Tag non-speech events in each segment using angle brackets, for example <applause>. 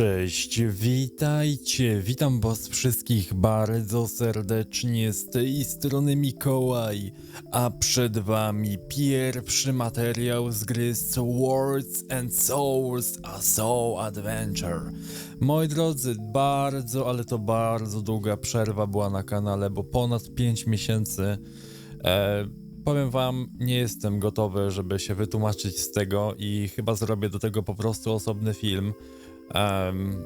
Cześć, witajcie, witam was wszystkich bardzo serdecznie z tej strony Mikołaj, a przed wami pierwszy materiał z gry Swords and Souls A Soul Adventure. Moi drodzy, bardzo, ale to bardzo długa przerwa była na kanale, bo ponad 5 miesięcy. E, powiem wam, nie jestem gotowy, żeby się wytłumaczyć z tego i chyba zrobię do tego po prostu osobny film. Em,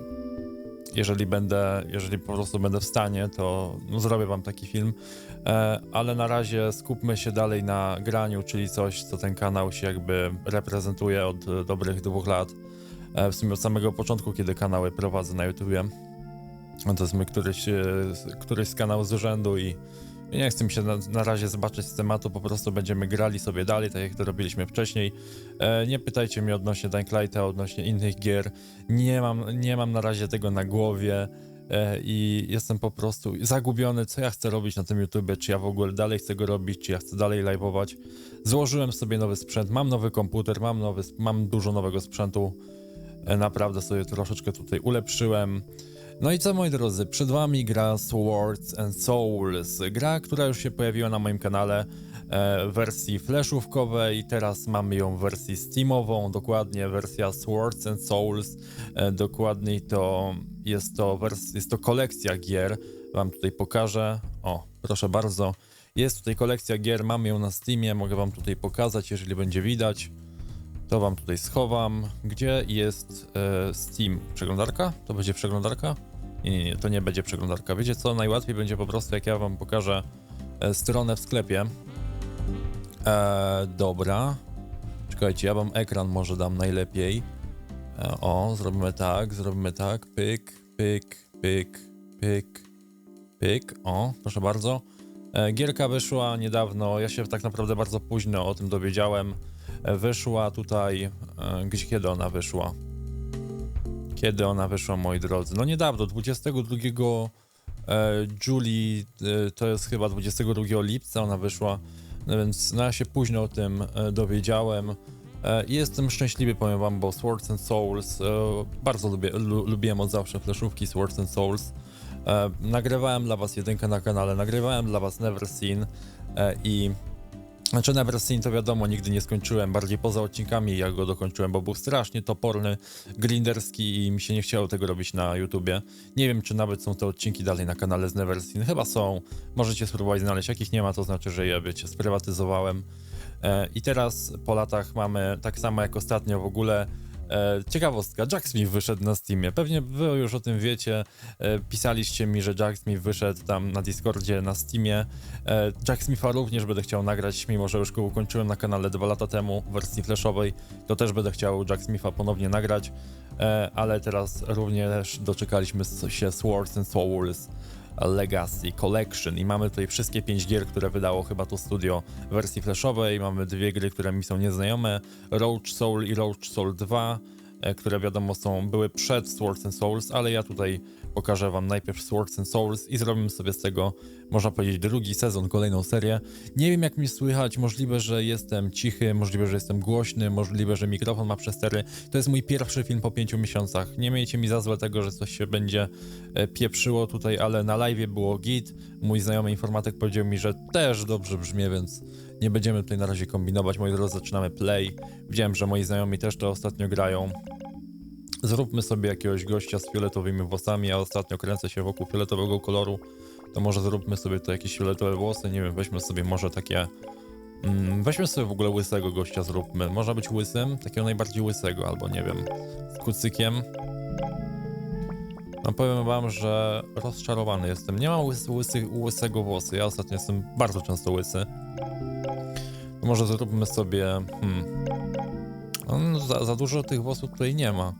jeżeli będę, jeżeli po prostu będę w stanie, to no, zrobię wam taki film. E, ale na razie skupmy się dalej na graniu, czyli coś, co ten kanał się jakby reprezentuje od dobrych dwóch lat. E, w sumie od samego początku, kiedy kanały prowadzę na YouTubie. To jest mój któryś, e, któryś z kanałów z urzędu i nie chcę mi się na, na razie zobaczyć z tematu, po prostu będziemy grali sobie dalej, tak jak to robiliśmy wcześniej. E, nie pytajcie mnie odnośnie Dying Lighta, odnośnie innych gier. Nie mam, nie mam na razie tego na głowie e, i jestem po prostu zagubiony, co ja chcę robić na tym YouTubie, czy ja w ogóle dalej chcę go robić, czy ja chcę dalej live'ować. Złożyłem sobie nowy sprzęt, mam nowy komputer, mam, nowy, mam dużo nowego sprzętu. E, naprawdę sobie troszeczkę tutaj ulepszyłem. No i co moi drodzy, przed wami gra Swords and Souls, gra, która już się pojawiła na moim kanale e, w wersji flashówkowej, teraz mamy ją w wersji steamową, dokładnie wersja Swords and Souls, e, dokładniej to jest to, wers- jest to kolekcja gier, wam tutaj pokażę, o proszę bardzo, jest tutaj kolekcja gier, mamy ją na Steamie, mogę wam tutaj pokazać, jeżeli będzie widać. To wam tutaj schowam. Gdzie jest e, Steam? Przeglądarka? To będzie przeglądarka? Nie, nie, nie, to nie będzie przeglądarka. Wiecie co? Najłatwiej będzie po prostu, jak ja wam pokażę e, stronę w sklepie. E, dobra. Czekajcie, ja wam ekran może dam najlepiej. E, o, zrobimy tak, zrobimy tak. Pyk, pyk, pyk, pyk, pyk. O, proszę bardzo. E, Gierka wyszła niedawno. Ja się tak naprawdę bardzo późno o tym dowiedziałem. Wyszła tutaj. e, Gdzie kiedy ona wyszła? Kiedy ona wyszła, moi drodzy? No niedawno, 22 e, Julii, e, to jest chyba 22 lipca ona wyszła, no więc no ja się późno o tym dowiedziałem. Jestem szczęśliwy, powiem wam, bo Swords and Souls, bardzo lubię, lu, lubiłem od zawsze flashówki Swords and Souls. Nagrywałem dla was jedynkę na kanale, nagrywałem dla was Never Seen i znaczy Never Seen to wiadomo, nigdy nie skończyłem, bardziej poza odcinkami jak go dokończyłem, bo był strasznie toporny, grinderski i mi się nie chciało tego robić na YouTubie. Nie wiem, czy nawet są te odcinki dalej na kanale z Never Seen, chyba są, możecie spróbować znaleźć, jakich nie ma, to znaczy, że je, wiecie, sprywatyzowałem. E, I teraz po latach mamy tak samo jak ostatnio w ogóle ciekawostka, Jack Smith wyszedł na Steamie. Pewnie wy już o tym wiecie. E, pisaliście mi, że Jack Smith wyszedł tam na Discordzie, na Steamie. E, Jack Smitha również będę chciał nagrać, mimo że już go ukończyłem na kanale dwa lata temu w wersji flashowej. To też będę chciał Jack Smitha ponownie nagrać. E, ale teraz również doczekaliśmy się Swords and Souls. Legacy Collection. I mamy tutaj wszystkie pięć gier, które wydało chyba to studio w wersji flashowej. Mamy dwie gry, które mi są nieznajome, Roach Soul i Roach Soul 2, e, które wiadomo są, były przed Swords and Souls, ale ja tutaj pokażę wam najpierw Swords and Souls i zrobimy sobie z tego, można powiedzieć, drugi sezon, kolejną serię. Nie wiem jak mi słychać, możliwe, że jestem cichy, możliwe, że jestem głośny, możliwe, że mikrofon ma przestery. To jest mój pierwszy film po pięciu miesiącach. Nie miejcie mi za złe tego, że coś się będzie e, pieprzyło tutaj, ale na live było git. Mój znajomy informatyk powiedział mi, że też dobrze brzmi, więc nie będziemy tutaj na razie kombinować. Moi drodzy, zaczynamy play. Widziałem, że moi znajomi też to ostatnio grają. Zróbmy sobie jakiegoś gościa z fioletowymi włosami, ja ostatnio kręcę się wokół fioletowego koloru, to może zróbmy sobie tu jakieś fioletowe włosy, nie wiem, weźmy sobie może takie... Mm, weźmy sobie w ogóle łysego gościa zróbmy, może być łysym, takiego najbardziej łysego, albo nie wiem, z kucykiem. No powiem wam, że rozczarowany jestem, nie mam łys, łysy, łysego włosy, ja ostatnio jestem bardzo często łysy. Może zróbmy sobie... Hmm, no, za, za dużo tych włosów tutaj nie ma.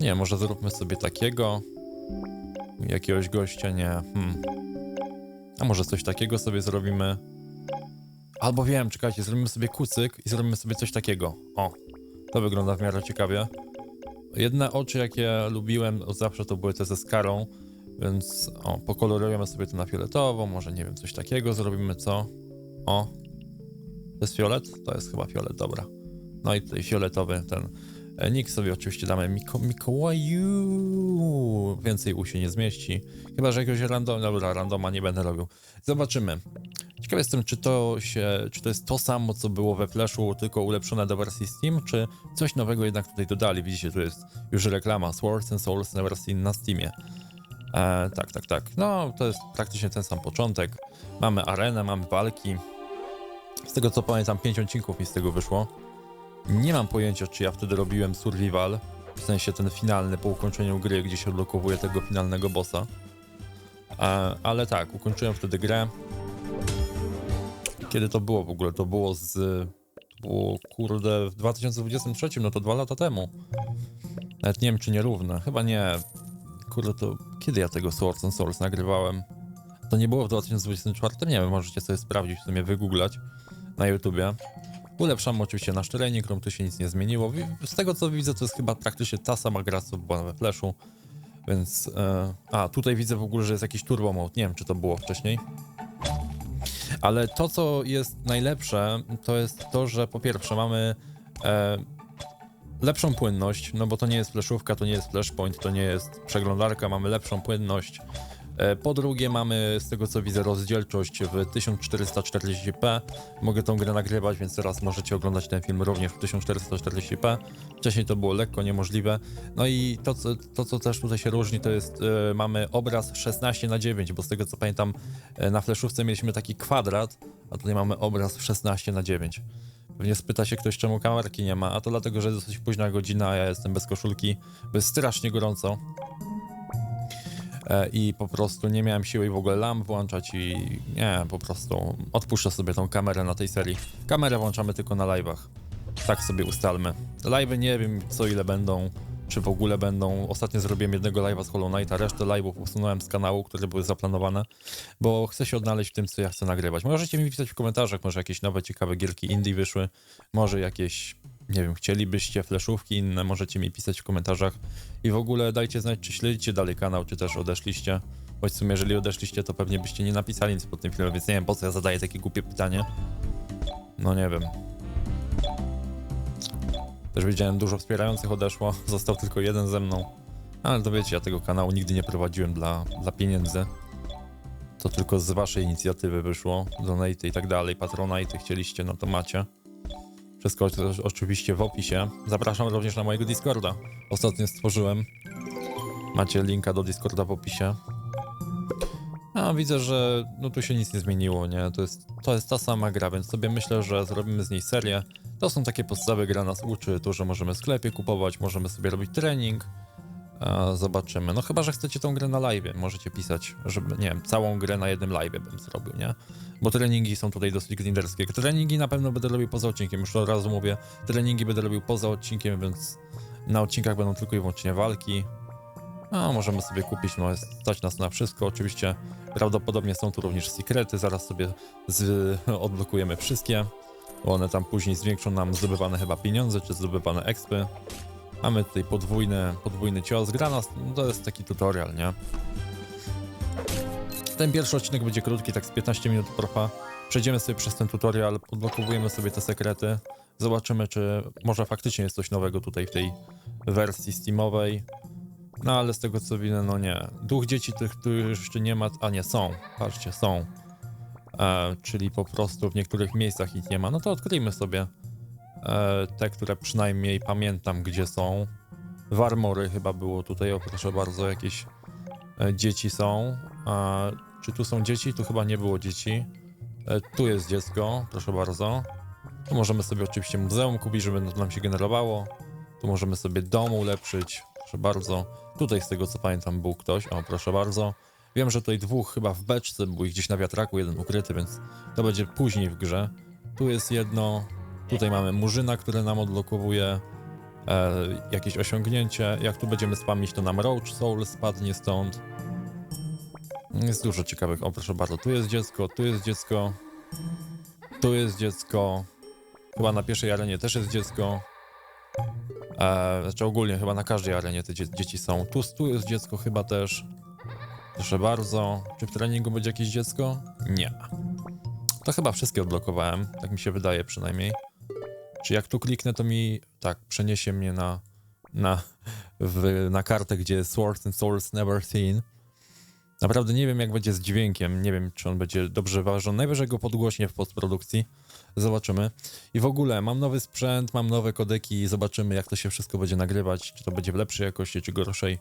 Nie, może zróbmy sobie takiego. Jakiegoś gościa, nie. Hmm. A może coś takiego sobie zrobimy. Albo wiem, czekajcie, zrobimy sobie kucyk i zrobimy sobie coś takiego. O, to wygląda w miarę ciekawie. Jedne oczy, jakie lubiłem od zawsze, to były te ze skarą, więc o, pokolorujemy sobie to na fioletowo, może nie wiem, coś takiego zrobimy, co? O, to jest fiolet? To jest chyba fiolet, dobra. No i tutaj fioletowy ten E, Nick sobie oczywiście damy Miko, Mikołaju. Więcej U się nie zmieści. Chyba, że jakiegoś random, dobra, randoma nie będę robił. Zobaczymy. Ciekaw jestem, czy to się, czy to jest to samo, co było we Flashu, tylko ulepszone do wersji Steam, czy coś nowego jednak tutaj dodali. Widzicie, tu jest już reklama Swords and Souls na wersji na Steamie. E, tak, tak, tak. No, to jest praktycznie ten sam początek. Mamy arenę, mamy walki. Z tego co pamiętam, 5 odcinków mi z tego wyszło. Nie mam pojęcia, czy ja wtedy robiłem survival, w sensie ten finalny po ukończeniu gry, gdzie się odblokowuje tego finalnego bossa. Ale tak, ukończyłem wtedy grę. Kiedy to było w ogóle? To było z. Było kurde w 2023, no to dwa lata temu. Nawet nie wiem, czy nierówne. Chyba nie. Kurde, to kiedy ja tego Swords and Souls nagrywałem? To nie było w 2024? Nie wiem, możecie sobie sprawdzić, w sumie wygooglać na YouTubie. Ulepszamy oczywiście nasz trening, tu się nic nie zmieniło. Z tego co widzę, to jest chyba praktycznie ta sama gra, co była we Flashu. Więc. E, a, tutaj widzę w ogóle, że jest jakiś turbo mode. Nie wiem, czy to było wcześniej. Ale to, co jest najlepsze, to jest to, że po pierwsze mamy e, lepszą płynność, no bo to nie jest flashówka, to nie jest flashpoint, to nie jest przeglądarka, mamy lepszą płynność. E, Po drugie mamy, z tego co widzę, rozdzielczość w 1440p. Mogę tą grę nagrywać, więc teraz możecie oglądać ten film również w 1440p. Wcześniej to było lekko niemożliwe. No i to, co, to, co też tutaj się różni, to jest, e, mamy obraz 16 na 9 bo z tego co pamiętam, e, na fleszówce mieliśmy taki kwadrat, a tutaj mamy obraz 16 na 9 Pewnie spyta się ktoś, czemu kamerki nie ma, a to dlatego, że jest dosyć późna godzina, ja jestem bez koszulki, bo jest strasznie gorąco. E, I po prostu nie miałem siły w ogóle lamp włączać i nie, po prostu odpuszczę sobie tą kamerę na tej serii. Kamerę włączamy tylko na live'ach. Tak sobie ustalmy. Live'y nie wiem co ile będą, czy w ogóle będą. Ostatnio zrobiłem jednego live'a z Hollow Knighta, resztę live'ów usunąłem z kanału, które były zaplanowane, bo chcę się odnaleźć w tym, co ja chcę nagrywać. Możecie mi pisać w komentarzach, może jakieś nowe, ciekawe gierki indie wyszły, może jakieś, nie wiem, chcielibyście flashówki inne, możecie mi pisać w komentarzach i w ogóle dajcie znać, czy śledzicie dalej kanał, czy też odeszliście. Choć w sumie, jeżeli odeszliście, to pewnie byście nie napisali nic pod tym filmem, więc nie wiem, po co ja zadaję takie głupie pytanie. No nie wiem. Też widziałem, dużo wspierających odeszło, <laughs> został tylko jeden ze mną. Ale to wiecie, ja tego kanału nigdy nie prowadziłem dla, dla pieniędzy. To tylko z waszej inicjatywy wyszło. Donate i tak dalej, patronite chcieliście, no to macie. Wszystko oczywiście w opisie. Zapraszam również na mojego Discorda. Ostatnio stworzyłem. Macie linka do Discorda w opisie. A widzę, że no tu się nic nie zmieniło, nie? To jest, to jest ta sama gra, więc sobie myślę, że zrobimy z niej serię. To są takie podstawy, gra nas uczy, to, że możemy w sklepie kupować, możemy sobie robić trening. Zobaczymy. No chyba, że chcecie tą grę na live, możecie pisać, żeby, nie wiem, całą grę na jednym live bym zrobił, nie? Bo treningi są tutaj dosyć grinderskie. Treningi na pewno będę robił poza odcinkiem, już od razu mówię. Treningi będę robił poza odcinkiem, więc na odcinkach będą tylko i wyłącznie walki. A możemy sobie kupić, no stać nas na wszystko. Oczywiście prawdopodobnie są tu również sekrety, zaraz sobie z, odblokujemy wszystkie, bo one tam później zwiększą nam zdobywane chyba pieniądze, czy zdobywane expy. Mamy tutaj podwójny, podwójny cios. Gra nas, no to jest taki tutorial, nie? Ten pierwszy odcinek będzie krótki, tak z 15 minut trwa. Przejdziemy sobie przez ten tutorial, odblokowujemy sobie te sekrety. Zobaczymy, czy może faktycznie jest coś nowego tutaj w tej wersji Steamowej. No ale z tego co widzę, no nie. Duch dzieci tych, których jeszcze nie ma, a nie, są. Patrzcie, są. E, czyli po prostu w niektórych miejscach ich nie ma. No to odkryjmy sobie te, które przynajmniej pamiętam, gdzie są. Warmory chyba było tutaj, o proszę bardzo, jakieś e, dzieci są. E, czy tu są dzieci? Tu chyba nie było dzieci. E, tu jest dziecko, proszę bardzo. Tu możemy sobie oczywiście muzeum kupić, żeby nam się generowało. Tu możemy sobie dom ulepszyć, proszę bardzo. Tutaj z tego co pamiętam był ktoś, o proszę bardzo. Wiem, że tutaj dwóch chyba w beczce, był ich gdzieś na wiatraku, jeden ukryty, więc to będzie później w grze. Tu jest jedno, tutaj mamy murzyna, który nam odblokowuje e, jakieś osiągnięcie. Jak tu będziemy spamić, to nam Roach Soul spadnie stąd. Jest dużo ciekawych, o proszę bardzo, tu jest dziecko, tu jest dziecko, tu jest dziecko. Chyba na pierwszej arenie też jest dziecko. E, znaczy ogólnie chyba na każdej arenie te dzie dzieci są. Tu, tu jest dziecko chyba też. Proszę bardzo. Czy w treningu będzie jakieś dziecko? Nie. To chyba wszystkie odblokowałem, tak mi się wydaje przynajmniej. Czy jak tu kliknę, to mi tak przeniesie mnie na, na, w, na kartę, gdzie Swords and Swords Never Seen. Naprawdę nie wiem, jak będzie z dźwiękiem. Nie wiem, czy on będzie dobrze ważony. Najwyżej go podgłośnie w postprodukcji. Zobaczymy. I w ogóle mam nowy sprzęt, mam nowe kodeki. Zobaczymy, jak to się wszystko będzie nagrywać. Czy to będzie w lepszej jakości, czy gorszej.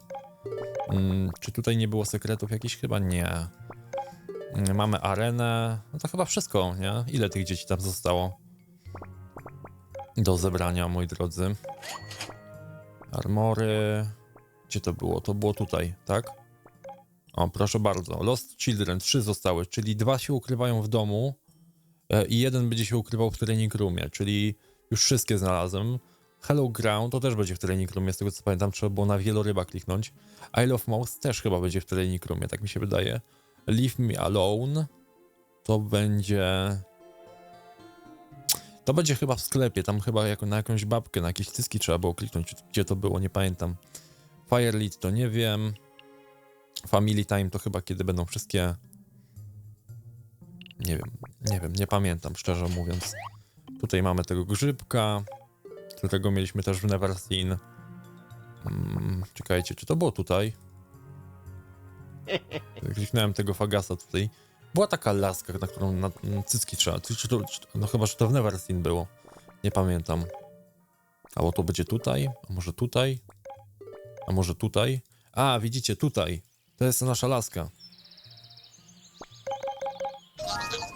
Mm, czy tutaj nie było sekretów jakichś? Chyba nie. Mm, Mamy arenę. No to chyba wszystko, nie? Ile tych dzieci tam zostało? Do zebrania, moi drodzy. Armory. Gdzie to było? To było tutaj, tak? O, proszę bardzo. Lost Children, trzy zostały, czyli dwa się ukrywają w domu e, i jeden będzie się ukrywał w training roomie, czyli już wszystkie znalazłem. Hello Ground to też będzie w training roomie, z tego co pamiętam, trzeba było na wieloryba kliknąć. Isle of Mouse też chyba będzie w training roomie, tak mi się wydaje. Leave Me Alone to będzie... To będzie chyba w sklepie, tam chyba jako, na jakąś babkę, na jakieś cyski trzeba było kliknąć, gdzie to było, nie pamiętam. Firelead to nie wiem. Family Time to chyba kiedy będą wszystkie. Nie wiem, nie wiem, nie pamiętam, szczerze mówiąc. Tutaj mamy tego grzybka, którego mieliśmy też w Neverseen. Hmm, czekajcie, czy to było tutaj? <laughs> Kliknąłem tego fagasa tutaj. Była taka laska, na którą na, na cycki trzeba. Czy, to, czy, no chyba, że to w Neverseen było. Nie pamiętam. Albo to będzie tutaj, a może tutaj, a może tutaj. A, widzicie, tutaj. To jest nasza laska.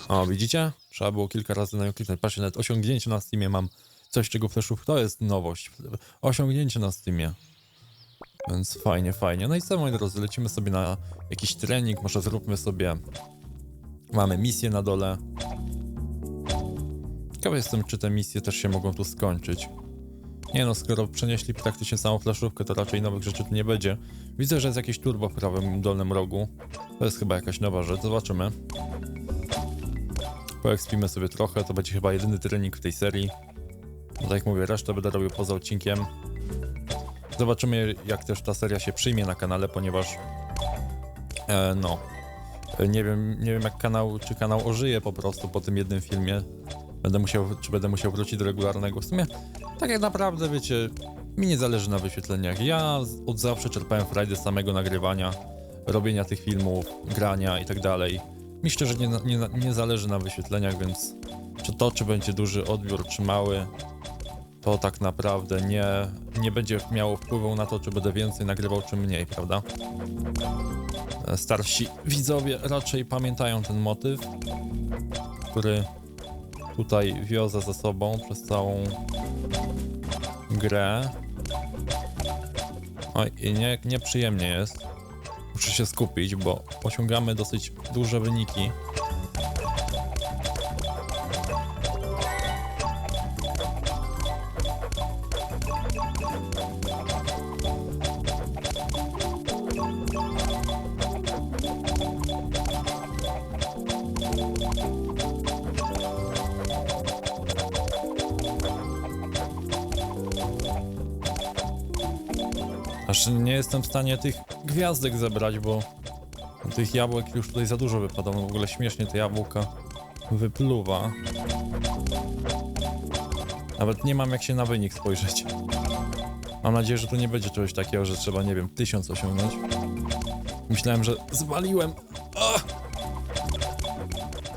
O, widzicie? Trzeba było kilka razy na nią kliknąć. Patrzcie, nawet osiągnięcie na Steamie mam. Coś, czego fleszów, to jest nowość. Osiągnięcie na Steamie. Więc fajnie, fajnie. No i co, moi drodzy, lecimy sobie na jakiś trening, może zróbmy sobie... Mamy misję na dole. Ciekawy jestem, czy te misje też się mogą tu skończyć. Nie no, skoro przenieśli praktycznie samą flaszówkę, to raczej nowych rzeczy tu nie będzie. Widzę, że jest jakieś turbo w prawym dolnym rogu. To jest chyba jakaś nowa rzecz, zobaczymy. Poekspimy sobie trochę, to będzie chyba jedyny trening w tej serii. No tak jak mówię, resztę będę robił poza odcinkiem. Zobaczymy, jak też ta seria się przyjmie na kanale, ponieważ... E, no... Nie wiem, nie wiem jak kanał, czy kanał ożyje po prostu po tym jednym filmie. Będę musiał, czy będę musiał wrócić do regularnego. W sumie, tak jak naprawdę, wiecie, mi nie zależy na wyświetleniach. Ja od zawsze czerpałem frajdę samego nagrywania, robienia tych filmów, grania i tak dalej. Mi szczerze nie, nie, nie zależy na wyświetleniach, więc czy to, czy będzie duży odbiór, czy mały, to tak naprawdę nie, nie będzie miało wpływu na to, czy będę więcej nagrywał, czy mniej, prawda? Starsi widzowie raczej pamiętają ten motyw, który tutaj wiozę ze sobą przez całą grę. Oj, i nie, nieprzyjemnie jest. Muszę się skupić, bo osiągamy dosyć duże wyniki. Aż nie jestem w stanie tych gwiazdek zebrać, bo tych jabłek już tutaj za dużo wypada. No w ogóle śmiesznie te jabłka wypluwa. Nawet nie mam jak się na wynik spojrzeć. Mam nadzieję, że tu nie będzie czegoś takiego, że trzeba, nie wiem, tysiąc osiągnąć. Myślałem, że zwaliłem. Ah!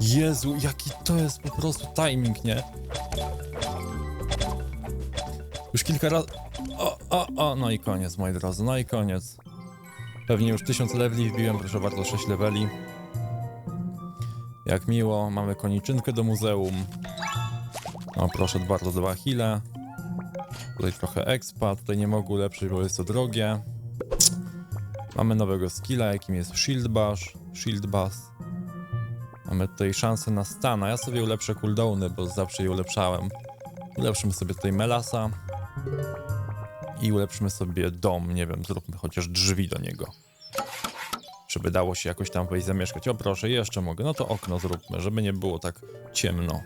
Jezu, jaki to jest po prostu timing, nie? Już kilka razy... O, o, no i koniec, moi drodzy, no i koniec. Pewnie już 1000 leveli wbiłem, proszę bardzo, 6 leveli. Jak miło, mamy koniczynkę do muzeum. O, proszę bardzo, dwa hile. Tutaj trochę expa, tutaj nie mogę ulepszyć, bo jest to drogie. Mamy nowego skilla, jakim jest Shield Bash, Shield Bass. Mamy tutaj szansę na stana. Ja sobie ulepszę cooldowny, bo zawsze je ulepszałem. Ulepszymy sobie tutaj Melasa. I ulepszymy sobie dom, nie wiem, zróbmy chociaż drzwi do niego. Żeby dało się jakoś tam wejść zamieszkać. O proszę, jeszcze mogę. No to okno zróbmy, żeby nie było tak ciemno.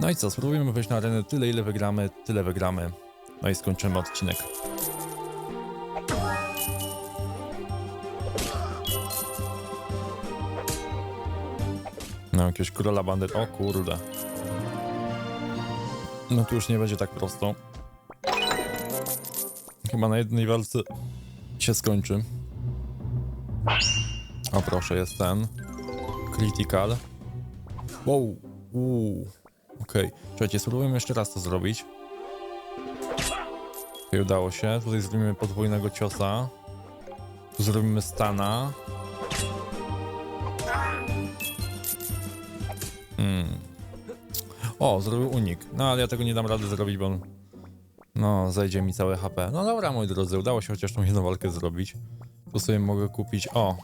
No i co, spróbujemy wejść na arenę tyle, ile wygramy, tyle wygramy. No i skończymy odcinek. No, jakiegoś króla bandyt. O kurde. No tu już nie będzie tak prosto. Chyba na jednej walce się skończy. O proszę, jest ten. Critical. Wow. Uuu. Okej. Okay. Słuchajcie, spróbujemy jeszcze raz to zrobić. Okej, udało się. Tutaj zrobimy podwójnego ciosa. Tu zrobimy stana. Hmm. O, zrobił unik. No ale ja tego nie dam rady zrobić, bo on... No, zajdzie mi całe HP. No dobra, moi drodzy, udało się chociaż tą jedną walkę zrobić. Tu sobie mogę kupić... O!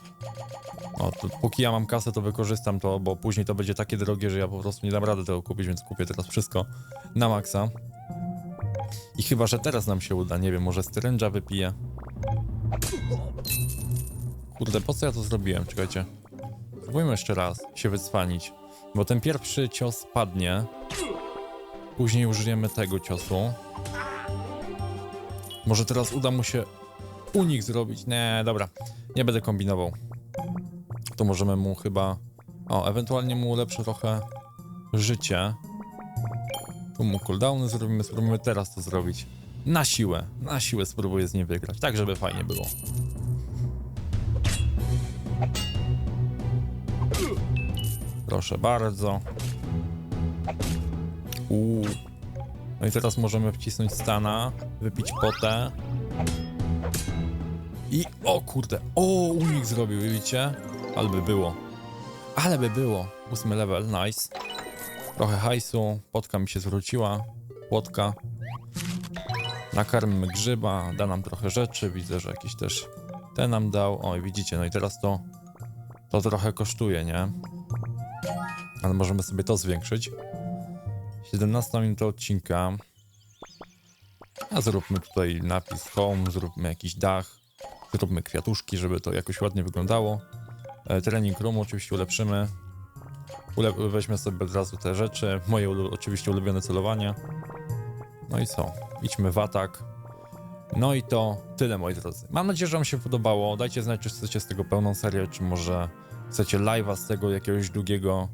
O, to, póki ja mam kasę, to wykorzystam to, bo później to będzie takie drogie, że ja po prostu nie dam rady tego kupić, więc kupię teraz wszystko na maksa. I chyba, że teraz nam się uda, nie wiem, może styręża wypiję. Kurde, po co ja to zrobiłem? Czekajcie. Spróbujmy jeszcze raz się wycwanić. Bo ten pierwszy cios padnie. Później użyjemy tego ciosu. Może teraz uda mu się unik zrobić. Nie, dobra. Nie będę kombinował. To możemy mu chyba... O, ewentualnie mu ulepszę trochę życie. Tu mu cooldowny zrobimy, spróbujemy teraz to zrobić. Na siłę, na siłę spróbuję z nim wygrać, tak żeby fajnie było. Proszę bardzo. Uuu. No i teraz możemy wcisnąć stana, wypić potę. I o kurde, o unik zrobił, widzicie? Ale by było. Ale by było. Ósmy level, nice. Trochę hajsu, potka mi się zwróciła. Płotka. Nakarmimy grzyba, da nam trochę rzeczy. Widzę, że jakiś też ten nam dał. Oj, widzicie, no i teraz to to trochę kosztuje, nie? Ale możemy sobie to zwiększyć. 17 minuta odcinka. A zróbmy tutaj napis home, zróbmy jakiś dach, zróbmy kwiatuszki, żeby to jakoś ładnie wyglądało. E, trening room oczywiście ulepszymy. Ule weźmy sobie od razu te rzeczy. Moje oczywiście ulubione celowanie. No i co? Idźmy w atak. No i to tyle, moi drodzy. Mam nadzieję, że Wam się podobało. Dajcie znać, czy chcecie z tego pełną serię, czy może chcecie live'a z tego jakiegoś długiego.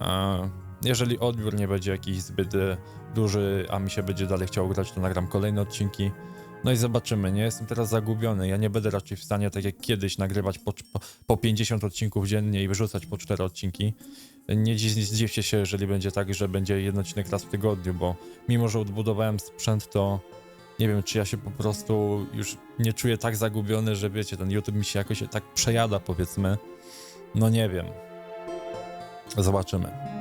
E, jeżeli odbiór nie będzie jakiś zbyt e, duży, a mi się będzie dalej chciało grać, to nagram kolejne odcinki. No i zobaczymy, nie jestem teraz zagubiony. Ja nie będę raczej w stanie, tak jak kiedyś, nagrywać po, po, po 50 odcinków dziennie i wyrzucać po 4 odcinki. Nie zdziwcie się, jeżeli będzie tak, że będzie jeden odcinek raz w tygodniu, bo mimo, że odbudowałem sprzęt, to nie wiem, czy ja się po prostu już nie czuję tak zagubiony, że wiecie, ten YouTube mi się jakoś tak przejada, powiedzmy. No nie wiem. Zobaczymy.